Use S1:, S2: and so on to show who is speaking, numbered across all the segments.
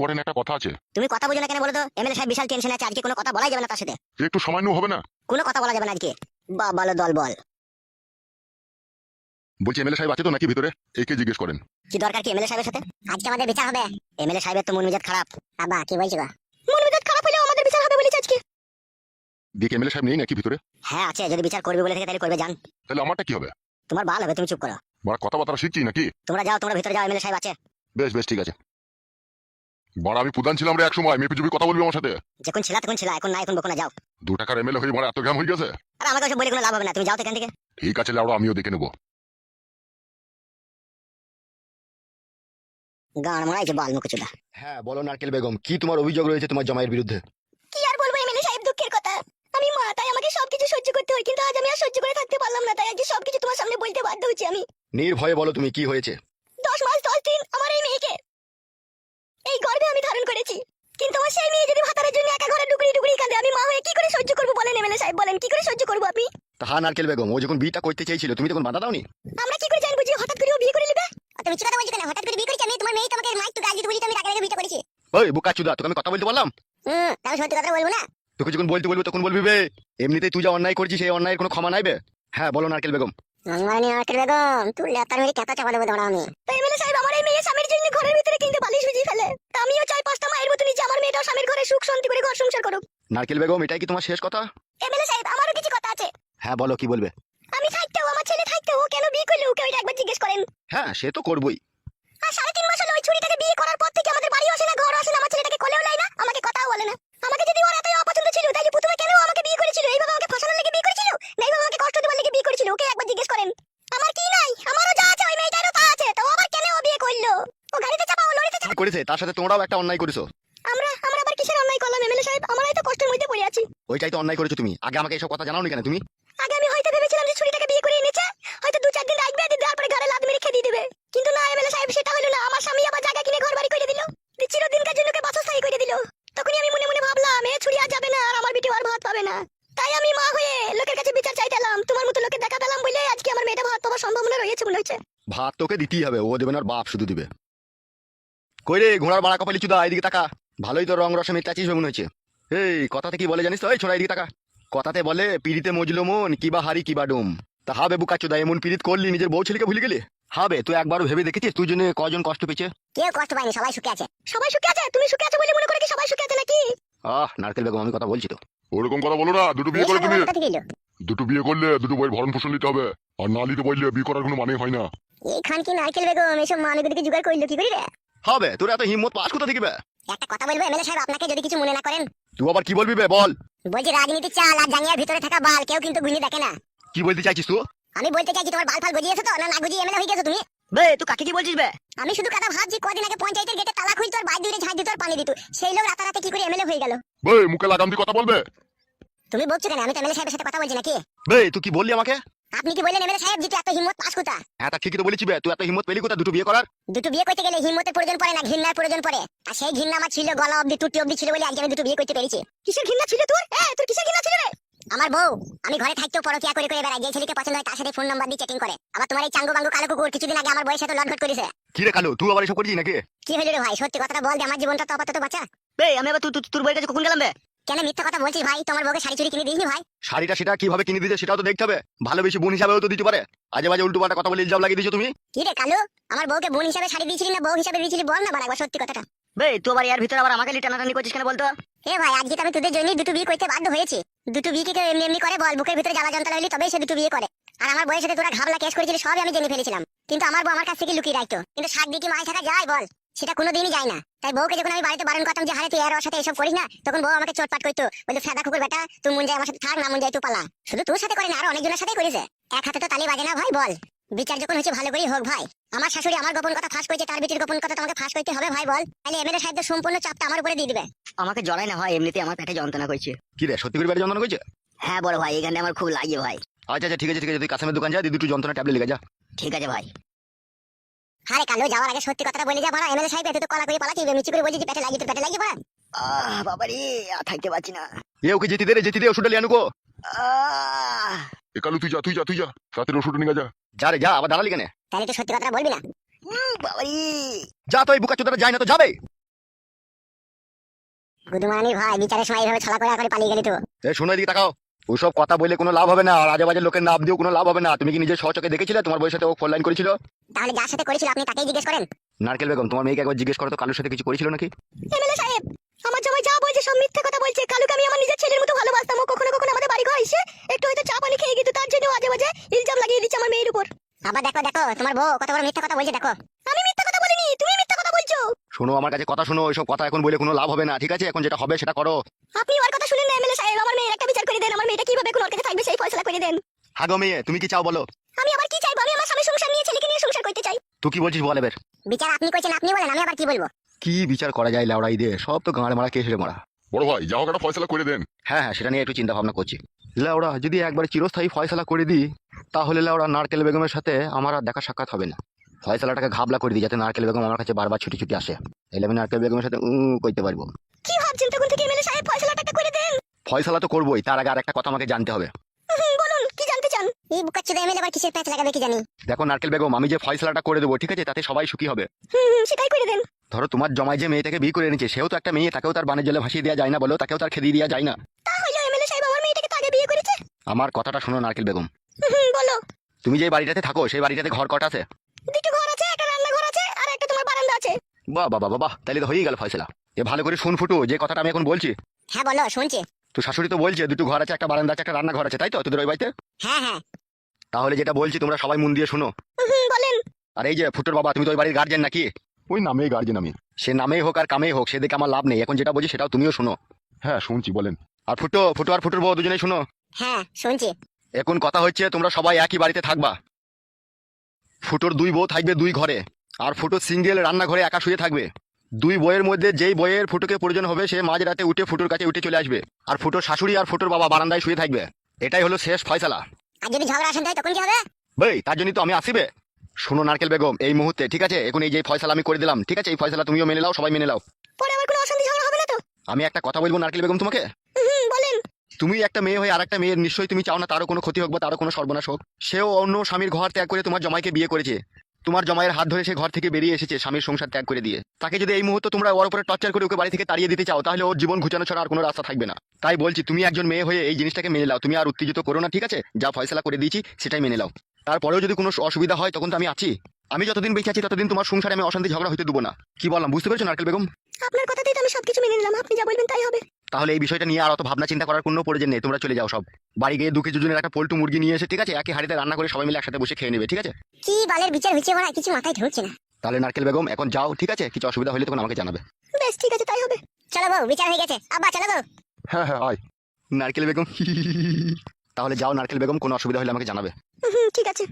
S1: পড়েন একটা কথা আছে।
S2: তুমি কথা বুঝো না কেন বলো তো এমএলএ সাহেব বিশাল টেনশন আছে আজকে কোনো কথা বলাই যাবে না তার সাথে।
S1: একটু সামান্য হবে না।
S2: কোনো কথা বলা যাবে না আজকে। বা বলো দল বল।
S1: বলছি এমএলএ সাহেব আছে তো নাকি ভিতরে? একে জিজ্ঞেস করেন।
S2: কি দরকার কি এমএলএ সাহেবের সাথে? আজকে আমাদের বিচার হবে। এমএলএ সাহেবের তো মন মেজাজ খারাপ। আবা কি বলছো গো? মন মেজাজ খারাপ হলেও আমাদের বিচার হবে বলেছে আজকে।
S1: দিয়ে এমএলএ সাহেব নেই নাকি ভিতরে?
S2: হ্যাঁ আছে। যদি বিচার করবে বলে থেকে তাহলে করবে জান।
S1: তাহলে আমারটা কি হবে?
S2: তোমার ভালো হবে তুমি চুপ করো।
S1: বড় কথাবার্তা শিখছি নাকি?
S2: তোমরা যাও তোমরা ভিতরে যাও এমএলএ সাহেব আছে।
S1: বেশ বেশ ঠিক আছে। বড় আমি প্রধান ছিলাম রে এক সময় মেপি কথা বলবি আমার সাথে?
S2: যখন ছিলা তখন ছিলা এখন না এখন বকো না যাও।
S1: দু টাকার এমএলএ হয়ে বড় এত হয়ে গেছে?
S2: আর আমাকে ওসব বলে কোনো লাভ হবে না তুমি যাও তো এখান থেকে।
S1: ঠিক আছে লাউড়া আমিও দেখে নেব।
S2: গান মারাইছে বাল মুখচুদা
S3: হ্যাঁ বলো নারকেল বেগম কি তোমার অভিযোগ রয়েছে তোমার জামাইয়ের বিরুদ্ধে?
S2: কি আর বলব এমএলএ সাহেব দুঃখের কথা। আমি মা তাই আমাকে সবকিছু সহ্য করতে হয় কিন্তু আজ আমি আর সহ্য করে থাকতে পারলাম না তাই আজকে সবকিছু তোমার সামনে বলতে বাধ্য হচ্ছি আমি।
S3: নির্ভয়ে বলো তুমি কি হয়েছে
S2: দশ মাস দশ দিন আমার এই মেয়েকে এই গর্ভে আমি ধারণ করেছি কিন্তু আমার সেই মেয়ে যদি ভাতারের জন্য একা ঘরে ডুকরি ডুকরি কাঁদে আমি মা হয়ে কি করে সহ্য করব? বলেন এমএলএ সাহেব বলেন কি করে সহ্য করব আপনি?
S3: তাহা নারকেল বেগম ও যখন বিয়েটা করতে চেয়েছিল তুমি তখন বাধা দাওনি?
S2: আমরা কি করে জানব যে হঠাৎ করে ও বিয়ে করে নেবে? তুমি কথা বলছো কেন? হঠাৎ করে বিয়ে করেছি? আমি তোমার মেয়ে তোমাকে মাইক তো গাল দিতে বলি আমি টাকা লেগে বিয়েটা করেছি।
S3: ওই বুকা চুদা তোকে আমি কথা বলতে বললাম?
S2: হুম আমি সত্যি কথা বলব না?
S3: তোকে যখন বলতে বলব তখন বলবি বে এমনিতেই তুই যা অন্যায় করছিস সেই অন্যায়ের কোনো ক্ষমা নাইবে হ্যাঁ বলো নারকেল বেগম
S2: আকেল বেগম? তুই লেতার মেরে কেতা চাপা দেবো দাঁড়া আমি। তো এমএলএ সাহেব আমার এই মেয়ে স্বামীর জন্য ঘরের ভিতরে কিন্তু বালিশ ভিজিয়ে ফেলে। আমিও চাই পাঁচটা মায়ের মতো নিচে আমার মেয়েটাও স্বামীর ঘরে সুখ শান্তি করে ঘর সংসার করুক।
S3: নারকেল বেগম এটাই কি তোমার শেষ কথা?
S2: এমএলএ সাহেব আমারও কিছু কথা আছে।
S3: হ্যাঁ বলো কি বলবে?
S2: আমি থাকতেও আমার ছেলে থাকতেও কেন বিয়ে করল ওকে ওইটা একবার জিজ্ঞেস করেন?
S3: হ্যাঁ সে তো করবই।
S2: আর সাড়ে তিন মাস হলো ওই ছুরিটাকে বিয়ে করার পর থেকে আমাদের বাড়িও আসে না ঘর আসে না আমার ছেলেটাকে কোলেও লাই না আমাকে কথাও বলে না। আমাকে যদি ওর এতই অপছন্দ ছিল তাহলে প্রথমে কেন আমাকে বিয়ে করেছিল? এইভাবে আমাকে ফাঁসানোর লেগে বিয়ে করেছিল? না এইভাবে আমাকে কষ্ট দেওয়ার লেগে বিয়ে করেছিল। ওকে একবার জিজ্ঞেস করেন। আমার কি নাই? আমারও যা আছে ওই মেয়েটারও তা আছে। তো আবার কেন ও বিয়ে করল? ও গাড়িতে চাপা ও লরিতে চাপা।
S3: করেছে তার সাথে তোমরাও একটা অন্যায় করেছ।
S2: আমরা আমরা আবার কিসের অন্যায় করলাম? এমএলএ সাহেব আমরাই তো কষ্টের মধ্যে পড়ে আছি।
S3: ওইটাই তো অন্যায় করেছ তুমি। আগে আমাকে এইসব কথা জানাওনি কেন তুমি?
S2: আগে আমি হয়তো ভেবেছিলাম যে ছুরিটাকে বিয়ে করে এনেছে। হয়তো দু চার দিন রাখবে দিয়ে দেওয়ার পরে ঘরে লাদ মেরে খেয়ে দিয়ে দেবে। কিন্তু না এমএলএ সাহেব সেটা হলো না। আমার স্বামী আবার জায়গা কিনে ঘর বাড়ি করে দিল দিয়ে চিরদিনকার জন্য ওকে বাসস্থায়ী করে দিল তখনই আমি মনে মনে আর যাবে না আর আমার বিটি আর ভাত পাবে না। তাই আমি মা হয়ে লোকের কাছে বিচার চাইতাম তোমার মতো লোকের দেখা পেলাম বলে আজকে আমার মেয়েটা ভাত পাওয়ার সম্ভাবনা রয়েছে মনে হচ্ছে।
S3: ভাত তোকে দিতেই হবে ও দেবে না বাপ শুধু দিবে। কই রে ঘোড়ার বাড়া কপালি চুদা এদিকে তাকা। ভালোই তো রং রসে মেটাচিস মনে হচ্ছে। এই কথাতে কি বলে জানিস তো? এই ছোড়া এদিকে তাকা। কথাতে বলে পিড়িতে মজলো মন কিবা হারি কিবা ডুম। তা হবে বুকা চুদা এমন পিড়িত করলি নিজের বউ ছেলেকে ভুলে গেলি? হবে তুই একবারও ভেবে দেখেছিস তুই জন্য কজন কষ্ট পেয়েছে?
S2: কেউ কষ্ট পায়নি সবাই সুখে আছে। সবাই সুখে আছে? তুমি সুখে আছে বলে মনে করে কি সবাই সুখে আছে নাকি?
S3: আহ নারকেল বেগম আমি কথা বলছি তো।
S1: ওরকম কথা বলো না দুটো বিয়ে করে তুমি। দুটো বিয়ে করলে দুটো বইয়ের ভরণ পোষণ নিতে হবে আর না নিতে বললে বিয়ে করার কোনো মানে হয় না।
S2: এইখান কি নারকেল বেগম এসব জোগাড় করল কি করি রে
S3: হবে তোর এত হিম্মত পাস কোথা থেকে বে?
S2: একটা কথা বলব এমএলএ সাহেব আপনাকে যদি কিছু মনে না করেন।
S3: তুই আবার কি বলবি বে বল।
S2: বলছি রাজনীতি চাল আর জাঙ্গিয়ার ভিতরে থাকা বাল কেউ কিন্তু গুলি দেখে না।
S3: কি বলতে চাইছিস তুই?
S2: আমি বলতে চাইছি তোমার বাল ফাল গজিয়েছো তো না না গজিয়ে এমএলএ হয়ে গেছো তুমি?
S4: বে তুই কাকে কি বলছিস বে?
S2: আমি শুধু কথা ভাবছি কদিন আগে পঞ্চায়েতের গেটে তালা খুলতো আর বাইরে দূরে ঝাঁজ দিত আর পানি দিত সেই লোক রাতারাতি কি করে এমএলএ হয়ে গেল?
S1: বে মুখে লাগাম দিয়ে কথা বলবে?
S2: তুমি বলছো কেন? আমি তো এমএলএ সাহেবের সাথে কথা বলছি নাকি?
S3: বে তুই কি বললি আমাকে?
S2: আপনি কি বললেন এমএলএ সাহেব যেটা এত হিম্মত পাস কোথা
S3: হ্যাঁ তা ঠিকই তো বলেছি বে তুই এত হিম্মত পেলি কোথা দুটো বিয়ে করার?
S2: দুটো বিয়ে করতে গেলে হিম্মতের প্রয়োজন পড়ে না ঘৃণার প্রয়োজন পড়ে। আর সেই ঘৃণা আমার ছিল গলা অবধি টুটি অবধি ছিল বলে আজকে আমি দুটো বিয়ে করতে পেরেছি। কিসের ঘৃণা ছিল তোর? হ্যাঁ তোর কিসের ঘৃণা ছিল রে? আমার বউ আমি ঘরে থাকতেও পরকিয়া করে করে বেড়াই। যে ছেলেকে পছন্দ হয় তার সাথে ফোন নাম্বার দিয়ে চ্যাটিং করে। আবার তোমার এই চাঙ্গু বাঙ্গু কালো কুকুর কিছুদিন আগে আমার বয়সে তো লটঘট করেছে।
S3: কি রে কালো তুই আবার এসব করেছিস নাকি?
S2: কি হলো রে ভাই সত্যি কথাটা বল যে আমার জীবনটা তো আপাতত বাঁচা।
S4: বে আমি আবার তুই তোর বইয়ের কাছে কখন গেলাম বে
S2: কেন মিথ্যা কথা বলছিস ভাই? তোমার বউকে শাড়ি চুরি কিনে দিসনি ভাই?
S3: শাড়িটা সেটা কীভাবে কিনে দিতে সেটাও তো দেখতে হবে। ভালোবেসে বোন হিসাবেও তো দিতে পারে। আজে বাজে উল্টো পাল্টা কথা বলে ইলজাম লাগিয়ে দিছো তুমি?
S2: কি রে কালু আমার বউকে বোন হিসাবে শাড়ি দিয়েছিলি না বউ হিসাবে দিয়েছিলি? বল না একবার সত্যি কথাটা।
S4: বে তুই আবার এর ভিতরে আবার আমাকে টানাটানি করছিস কেন বলতো?
S2: এ ভাই আজকে তো আমি তোদের জন্যই দুটো বিয়ে করতে বাধ্য হয়েছি। দুটো বিয়ে কি এমনি এমনি করে? বল, বুকের ভিতরে জ্বালা যন্ত্রণা হইলি তবেই সে দুটো বিয়ে করে। আর আমার বয়সে তোরা ঘাবলা কেস করেছিলি সবই আমি জেনে ফেলেছিলাম। কিন্তু আমার বউ আমার কাছ থেকে লুকিয়ে রাখতো। কিন্তু শাক দিয়ে কি মাছ থাকা যায়, বল, সেটা কোনোদিনই যায় না। তাই বউকে যখন আমি বাড়িতে বারণ করতাম যে হারে তুই এর সাথে এসব করিস না? তখন বউ আমাকে চোটপাট করতো। বলতো, ফেদা কুকুর বেটা, তুই মন যায় আমার সাথে থাক, না মন যায় তুই পালা। শুধু তোর সাথে করে না, আর অনেকজনের সাথে করেছে। এক হাতে তো তালি বাজে না ভাই, বল। বিচার যখন হচ্ছে ভালো করেই হোক ভাই। আমার শাশুড়ি আমার গোপন কথা ফাঁস করেছে তার বিটির গোপন কথা তোমাকে ফাঁস করতে হবে ভাই বল। তাহলে এমএলএ সাহেবদের সম্পূর্ণ চাপটা আমার উপরে দিয়ে দিবে।
S4: আমাকে জড়াই না ভাই এমনিতে আমার পেটে যন্ত্রণা করছে।
S3: কি রে সত্যি করে বাড়ি যন্ত্রণা করছে?
S4: হ্যাঁ বড় ভাই এখানে আমার খুব লাগে ভাই।
S3: আচ্ছা আচ্ছা ঠিক আছে ঠিক আছে তুই কাসেমের দোকান যা দুটো যন্ত্রণা ট্যাবলেট লেগে যা।
S4: ঠিক আছে ভাই।
S2: আরে কালো যাওয়ার আগে সত্যি কথাটা বলে যা বড় এমএলএ সাহেব এত তো কলা করে পালাচ্ছি মিচি করে বলছি যে পেটে লাগিয়ে তোর পেটে লাগিয়ে পড়া
S4: আহ বাবা রে আর থাকতে পারছি না।
S3: এ ওকে যেতে দে রে যেতে দে ওষুধটা লিয়ে আনুকো
S4: আহ।
S1: এ কালু তুই যা তুই যা তুই যা। রাতের ওষুধ নিয়ে যা।
S3: যা রে যা আবার দাঁড়ালি কেন?
S2: তাহলে তো সত্যি কথাটা বলবি না?
S3: যা তো এই বুকা চোদাটা যায় না তো যাবে।
S2: গুদুমানির ভাই বিচারের সময় এইভাবে ছলা করে করে পালিয়ে গেলি তো।
S3: এ শোনো এদিকে তাকাও। ওসব কথা বলে কোনো লাভ হবে না আর আজে বাজে লোকের নাম দিয়েও কোনো লাভ হবে না। তুমি কি নিজের সহচকে দেখেছিলে? তোমার বইয়ের সাথে ও ফোন লাইন করেছিল?
S2: তাহলে যার সাথে করেছিল আপনি তাকেই জিজ্ঞেস করেন?
S3: নারকেল বেগম তোমার মেয়েকে একবার জিজ্ঞেস করো তো কালুর সাথে কিছু করেছিল নাকি?
S2: এমএলএ সাহেব আমার জামাই যা বলছে সব মিথ্যে কথা বলছে। কালুকে আমি আমার নিজের ছেলের মতো ভালোবাসতাম। ও কখনো কখনো আমাদের বাড়ি ঘর এসে একটু হয়তো চা পানি খেয়ে তার জন্য আজে বাজে ইলজাম লাগিয়ে দিচ্ছে আমার মেয়ের উপর। আবার দেখো দেখো তোমার বউ কত বড় মিথ্যা কথা বলছে দেখো। আমি মিথ্যা কথা বলিনি তুমি মিথ্যা কথা বলছো।
S3: শোনো আমার কাছে কথা শোনো ওইসব কথা এখন বলে কোনো লাভ হবে না ঠিক আছে? এখন যেটা হবে সেটা করো।
S2: আপনি ওর কথা শুনেন না এমএলএ সাহেব আমার মেয়ের একটা বিচার করে দেন আমার মেয়েটা কীভাবে কোন ওর কাছে থাকবে সেই ফয়সালা করে দেন।
S3: হাগো মেয়ে তুমি কি চাও বলো?
S2: আমি আবার কি চাইব? আমি আমার স্বামী সংসার নিয়ে ছেলেকে নিয়ে সংসার করতে চাই।
S3: তুই কি বলছিস বল এবার?
S2: বিচার আপনি কইছেন আপনি বলেন আমি আবার কি বলব?
S3: কি বিচার করা যায় লাউড়াই দিয়ে? সব তো গাঁড়ে মারা কেসে মারা।
S1: বড় ভাই যা হোক একটা ফয়সলা করে দেন।
S3: হ্যাঁ হ্যাঁ সেটা নিয়ে একটু চিন্তা ভাবনা করছি। লাউড়া যদি একবার চিরস্থায়ী ফয়সালা করে দিই তাহলে লাউড়া নারকেল বেগমের সাথে আমার আর দেখা সাক্ষাৎ হবে না। ফয়সালাটাকে ঘাবলা করে দিই যাতে নারকেল বেগম আমার কাছে বারবার ছুটি ছুটি আসে। এলে আমি নারকেল বেগমের সাথে উ করতে পারব।
S2: কি ভাবছেন তখন থেকে এমএলএ সাহেব? ফয়সালাটা করে দেন।
S3: ফয়সালা তো করবোই তার আগে আর একটা কথা আমাকে জানতে হবে।
S2: বলুন কি জানতে চান? এই বুকাচ্চুদা এমএলএ আবার কিসের প্যাচ লাগাবে কি জানি?
S3: দেখো নারকেল বেগম আমি যে ফয়সালাটা করে দেবো ঠিক আছে? তাতে সবাই সুখী হবে।
S2: হুম, সেটাই করে দেন।
S3: ধরো তোমার জমায় যে মেয়েটাকে বিয়ে করে এনেছে সেও তো একটা মেয়ে তাকেও তার বানের জলে ভাসিয়ে দেওয়া যায় না বলো তাকেও তার খেদিয়ে দেওয়া যায় না।
S2: তা এমএলএ সাহেব আমার মেয়েটাকে তো আগে বিয়ে করেছে?
S3: আমার কথাটা শোনো নারকেল বেগম।
S2: বলো।
S3: তুমি যে বাড়িটাতে থাকো সেই বাড়িটাতে ঘর কটা আছে?
S2: দুটো ঘর আছে একটা রান্নাঘর আছে আর একটা তোমার বারান্দা আছে।
S3: বাহ বাহ বাহ বাহ তাহলে তো হয়েই গেল ফয়সলা। এ ভালো করে শুন ফুটু যে কথাটা আমি এখন বলছি।
S2: হ্যাঁ বলো শুনছি।
S3: তো শাশুড়ি তো বলছে দুটো ঘর আছে একটা বারান্দা আছে একটা রান্নাঘর আছে তাই তো তোদের ওই বাড়িতে?
S2: হ্যাঁ হ্যাঁ।
S3: তাহলে যেটা বলছি তোমরা সবাই মন দিয়ে শোনো।
S2: বলেন।
S3: আর এই যে ফুটোর বাবা তুমি তো ওই বাড়ির গার্জেন নাকি?
S1: ওই নামেই গার্জেন আমি।
S3: সে নামেই হোক আর কামেই হোক সেদিকে আমার লাভ নেই। এখন যেটা বলছি সেটাও তুমিও শোনো।
S1: হ্যাঁ শুনছি বলেন।
S3: আর ফুটো ফুটো আর ফুটোর বউ দুজনেই শোনো।
S2: হ্যাঁ শুনছি।
S3: এখন কথা হচ্ছে তোমরা সবাই একই বাড়িতে থাকবা। ফুটোর দুই বউ থাকবে দুই ঘরে আর ফুটো সিঙ্গেল রান্নাঘরে একা শুয়ে থাকবে। দুই বইয়ের মধ্যে যেই বইয়ের ফুটোকে প্রয়োজন হবে সে মাঝ রাতে উঠে ফুটোর কাছে উঠে চলে আসবে আর ফুটোর শাশুড়ি আর ফুটোর বাবা বারান্দায় শুয়ে থাকবে। এটাই হলো শেষ ফয়সালা।
S2: আর যদি ঝগড়া আসেন তাই তখন কি হবে?
S3: ভাই তার জন্যই তো আমি আসিবে। শোনো নারকেল বেগম এই মুহূর্তে ঠিক আছে? এখন এই যে ফয়সালা আমি করে দিলাম ঠিক আছে? এই ফয়সালা তুমিও মেনে নাও সবাই মেনে নাও।
S2: পরে আবার কোনো অশান্তি ঝগড়া হবে না তো?
S3: আমি একটা কথা বলব নারকেল বেগম তোমাকে?
S2: হুম বলেন।
S3: তুমি একটা মেয়ে হয়ে আরেকটা মেয়ের নিশ্চয়ই তুমি চাও না তারও কোনো ক্ষতি হোক বা তারও কোনো সর্বনাশ হোক। সেও অন্য স্বামীর ঘর ত্যাগ করে তোমার জমাইকে বিয়ে করেছে। তোমার জমাইয়ের হাত ধরে সে ঘর থেকে বেরিয়ে এসেছে স্বামীর সংসার ত্যাগ করে দিয়ে। তাকে যদি এই মুহূর্তে তোমরা ওর উপরে টর্চার করে ওকে বাড়ি থেকে তাড়িয়ে দিতে চাও তাহলে ওর জীবন ঘুচানো ছাড়া আর কোনো রাস্তা থাকবে না। তাই বলছি তুমি একজন মেয়ে হয়ে এই জিনিসটাকে মেনে নাও। তুমি আর উত্তেজিত করো না ঠিক আছে? যা ফয়সলা করে দিয়েছি সেটাই মেনে নাও। তারপরেও যদি কোনো অসুবিধা হয় তখন তো আমি আছি। আমি যতদিন বেঁচে আছি ততদিন তোমার সংসারে আমি অশান্তি ঝগড়া হইতে দেবো না। কি বললাম বুঝতে পেরেছ নারকেল বেগম?
S2: আপনার কথাতেই তো আমি সবকিছু মেনে নিলাম। আপনি যা বলবেন তাই হবে।
S3: তাহলে এই বিষয়টা নিয়ে আর অত ভাবনা চিন্তা করার কোনো প্রয়োজন নেই। তোমরা চলে যাও সব। বাড়ি গিয়ে দু কেজি জনের একটা পোল্টু মুরগি নিয়ে এসে ঠিক আছে? একই হাড়িতে রান্না করে সবাই মিলে একসাথে বসে খেয়ে নেবে ঠিক আছে?
S2: কি বালের বিচার হচ্ছে বড় কিছু মাথায় ঢুকছে না।
S3: তাহলে নারকেল বেগম এখন যাও ঠিক আছে? কিছু অসুবিধা হলে তখন আমাকে জানাবে।
S2: বেশ ঠিক আছে তাই হবে। চলো বউ বিচার হয়ে গেছে। আব্বা চলো বউ।
S1: হ্যাঁ হ্যাঁ আয়।
S3: নারকেল বেগম তাহলে যাও নারকেল বেগম কোনো অসুবিধা হলে আমাকে জানাবে।
S2: ঠিক আছে।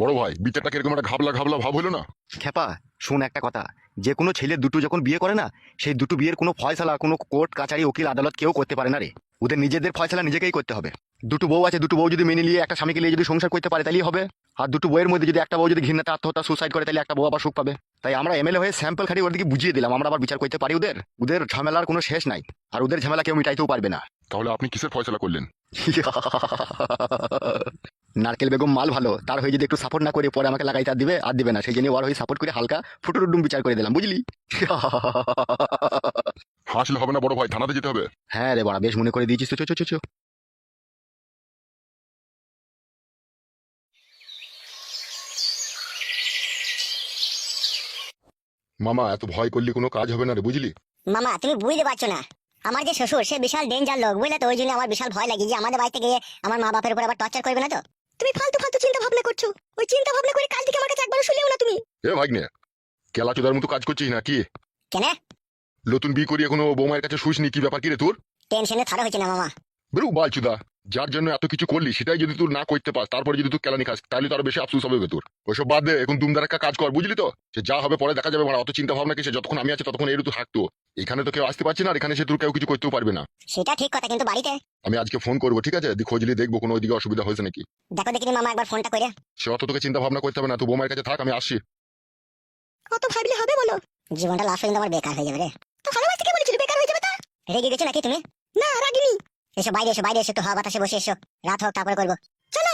S1: বড় ভাই বিচারটা কীরকম একটা ঘাবলা ঘাবলা ভাব হলো না?
S3: খেপা শোন একটা কথা। যে কোনো ছেলে দুটো যখন বিয়ে করে না সেই দুটো বিয়ের কোনো ফয়সালা কোনো কোর্ট কাছারি উকিল আদালত কেউ করতে পারে না রে। ওদের নিজেদের ফয়সালা নিজেকেই করতে হবে। দুটো বউ আছে দুটো বউ যদি মেনে নিয়ে একটা স্বামীকে নিয়ে যদি সংসার করতে পারে তাহলেই হবে। আর দুটো বইয়ের মধ্যে যদি একটা বউ যদি ঘৃণাতে আত্মহত্যা সুসাইড করে তাহলে একটা বউ আবার সুখ পাবে। তাই আমরা এমএলএ হয়ে স্যাম্পল খালি ওদেরকে বুঝিয়ে দিলাম আমরা আবার বিচার করতে পারি ওদের। ওদের ঝামেলার কোনো শেষ নাই আর ওদের ঝামেলা কেউ মিটাইতেও পারবে না।
S1: তাহলে আপনি কিসের ফয়সলা করলেন?
S3: নারকেল বেগম মাল ভালো তার হয়ে যদি একটু সাপোর্ট না করে পরে আমাকে লাগাইতে আর দিবে আর দিবে না। সেই জন্য ওর হয়ে সাপোর্ট করে হালকা ফুটুর ডুম বিচার করে দিলাম বুঝলি?
S1: হাসলে হবে না বড় ভাই থানাতে যেতে হবে।
S3: হ্যাঁ রে বড়া বেশ মনে করে দিয়েছিস তো চো চো চো।
S1: মামা এত ভয় করলে কোনো কাজ হবে না রে বুঝলি?
S2: মামা তুমি বুঝতে পারছ না। আমার যে শ্বশুর সে বিশাল ডেঞ্জার লোক বুঝলে তো? ওই জন্য আমার বিশাল ভয় লাগে যে আমাদের বাড়িতে গিয়ে আমার মা বাপের উপর আবার টর্চার করবে না তো? তুমি ফালতু ফালতু চিন্তা ভাবনা করছ। ওই চিন্তা ভাবনা করে কাল থেকে আমার কাছে একবার শুনেও না তুমি।
S1: এ ভাগ্নে কেলা চোদার মতো কাজ করছিস না কি
S2: কেন?
S1: নতুন বি করি এখনও বৌমায়ের কাছে শুসনি কি ব্যাপার কি রে তোর?
S2: টেনশনে থারা হয়েছে না মামা।
S1: বেরু বালচুদা। যার জন্য এত কিছু করলি সেটাই যদি তুই না করতে পাস তারপরে যদি তুই কেলানি খাস তাহলে তো আরও বেশি আফসোস হবে তোর। ওইসব বাদ দে এখন দুমদার একটা কাজ কর বুঝলি তো? সে যা হবে পরে দেখা যাবে মানে অত চিন্তা ভাবনা কিসে যতক্ষণ আমি আছি ততক্ষণ এর তো। থাকতো এখানে তো কেউ আসতে পারছে না আর এখানে সে তোর কেউ কিছু করতেও পারবে না।
S2: সেটা ঠিক কথা কিন্তু বাড়িতে?
S1: আমি আজকে ফোন করব ঠিক আছে? দি খোঁজলি দেখব কোনো ওইদিকে অসুবিধা হয়েছে নাকি।
S2: দেখো দেখিনি মামা একবার ফোনটা করে
S1: সে অত তোকে চিন্তা ভাবনা করতে হবে না তুই বৌমায়ের কাছে থাক আমি আসছি।
S2: কত ভাবলে হবে বলো? জীবনটা লাস্ট পর্যন্ত আমার বেকার হয়ে যাবে রে। তো ভালোবাসতে কে বলেছিল? বেকার হয়ে যাবে তা? রেগে গেছো নাকি তুমি? না রাগিনি। এসো বাইরে এসো বাইরে এসো, একটু হাওয়া বাতাসে বসে এসো। রাত হোক, তারপরে করব। চলো!